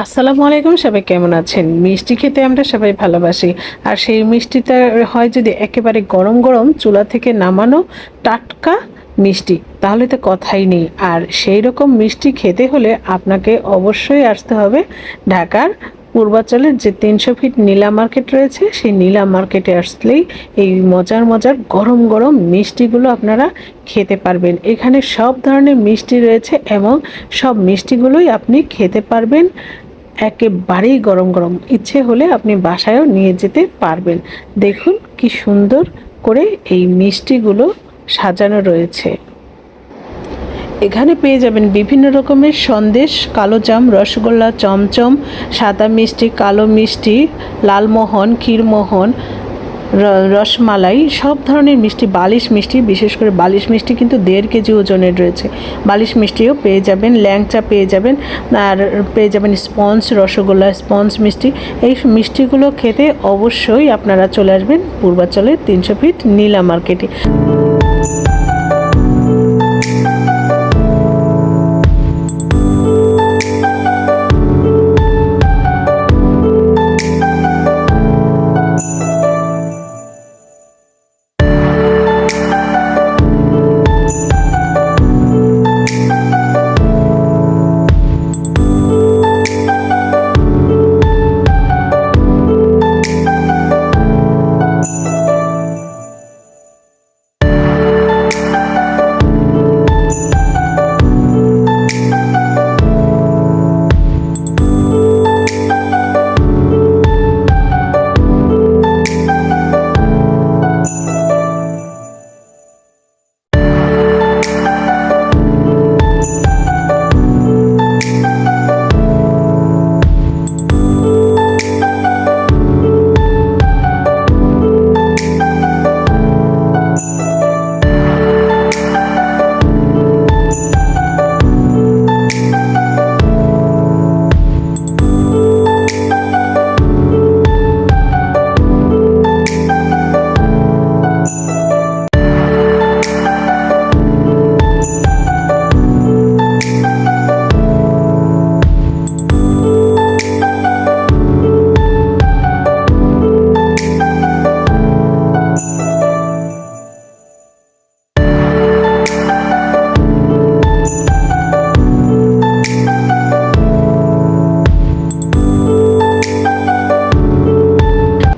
আসসালামু আলাইকুম, সবাই কেমন আছেন? মিষ্টি খেতে আমরা সবাই ভালোবাসি। আর সেই মিষ্টিটা হয় যদি একেবারে গরম গরম চুলা থেকে নামানো টাটকা মিষ্টি, তাহলে তো কথাই নেই। আর সেই রকম মিষ্টি খেতে হলে আপনাকে অবশ্যই আসতে হবে ঢাকার পূর্বাঞ্চলের যে তিনশো ফিট নীলা মার্কেট রয়েছে, সেই নীলা মার্কেটে আসলেই এই মজার মজার গরম গরম মিষ্টিগুলো আপনারা খেতে পারবেন। এখানে সব ধরনের মিষ্টি রয়েছে এবং সব মিষ্টিগুলোই আপনি খেতে পারবেন একেবারেই গরম গরম। ইচ্ছে হলে আপনি বাসায়ও নিয়ে যেতে পারবেন। দেখুন কি সুন্দর করে এই মিষ্টিগুলো সাজানো রয়েছে। এখানে পেয়ে যাবেন বিভিন্ন রকমের সন্দেশ, কালো জাম, রসগোল্লা, চমচম, সাদা মিষ্টি, কালো মিষ্টি, লালমোহন, ক্ষীরমোহন রসমালাই, সব ধরনের মিষ্টি, বালিশ মিষ্টি, বিশেষ করে বালিশ মিষ্টি কিন্তু দেড় কেজি ওজনের রয়েছে। বালিশ মিষ্টিও পেয়ে যাবেন, ল্যাংচা পেয়ে যাবেন, আর পেয়ে যাবেন স্পঞ্জ রসগোল্লা, স্পঞ্জ মিষ্টি। এই মিষ্টিগুলো খেতে অবশ্যই আপনারা চলে আসবেন পূর্বাচলের তিনশো ফিট নীলা মার্কেটে।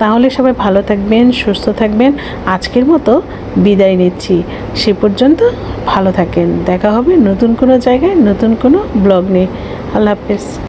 তাহলে সবাই ভালো থাকবেন, সুস্থ থাকবেন। আজকের মতো বিদায় নিচ্ছি। সে পর্যন্ত ভালো থাকেন। দেখা হবে নতুন কোনো জায়গায়, নতুন কোনো ব্লগ নিয়ে। আল্লাহ হাফেজ।